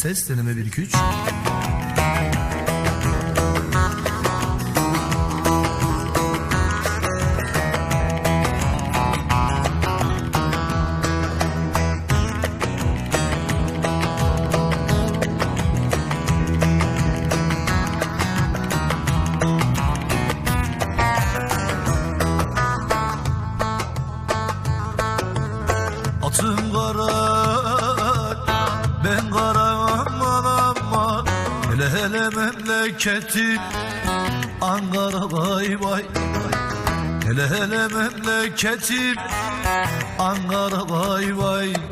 Ses deneme 1 2 3. Atın kara, Hele hele memleketim Ankara vay vay Hele hele memleketim Ankara vay vay